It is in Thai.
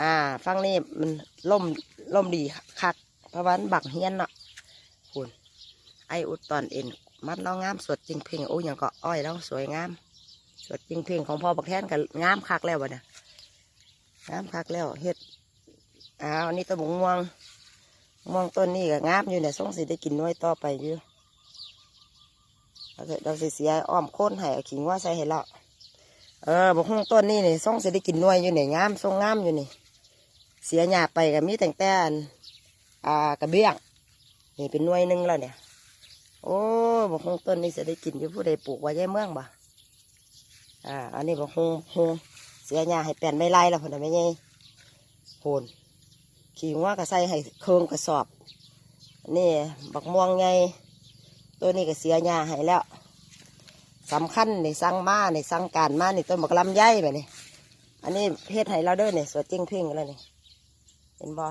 อ่า ฟังนี่มันล่มล่มดีคักเพราะว่ามันบักเฮียนเนาะคุณไออุดตอนเอ็นมัดเรางามสดจริงเพ่งโอ้ยยังก็อ้อยเราสวยงามสดจริงเพ่งของพ่อบักแทนกับงามคักแล้ววะเนี่ยงามคักแล้วเฮ็ดอ้าวอันนี้ต้นมะม่วงม่วงต้นนี้ก็งามอยู่เนี่ยส่งสิได้กินน้อยต่อไปอยู่เราจะเราสิเสียอ้อมโค่นให้ขิงว่าใส่ให้เราเออบักฮุ่งต้นนี้นี่ส่งสิได้กินน้อยอยู่เนี่ยงามส่งงามอยู่นี่ เสียหยาไปกับมีแต่งแต่นอ่ากระเบี้ยง นี่เป็นหน่วยหนึ่งแล้วเนี่ย โอ้บักฮุงต้นนี้จะได้กินอยู่ผู้ใดปลูกไว้ย่เมืองบ่อ่า อันนี้บักฮงฮงเสียหยาให้แป้นไม่ไล่แล้วพนน่ไม่ไงโหนขี่ว่าก็ใส่ให้เคืองกระสอบ นี่บักม่วงไงตัวนี้ก็เสียหยาให้แล้วสำคัญในสั่งมาในสั่งการมาในต้นบักลำไยแบบนี้ อันนี้เพศไห้เราเด้อเนี่ยสวยจริงเพ่งแล้วนี่ เห็นบ่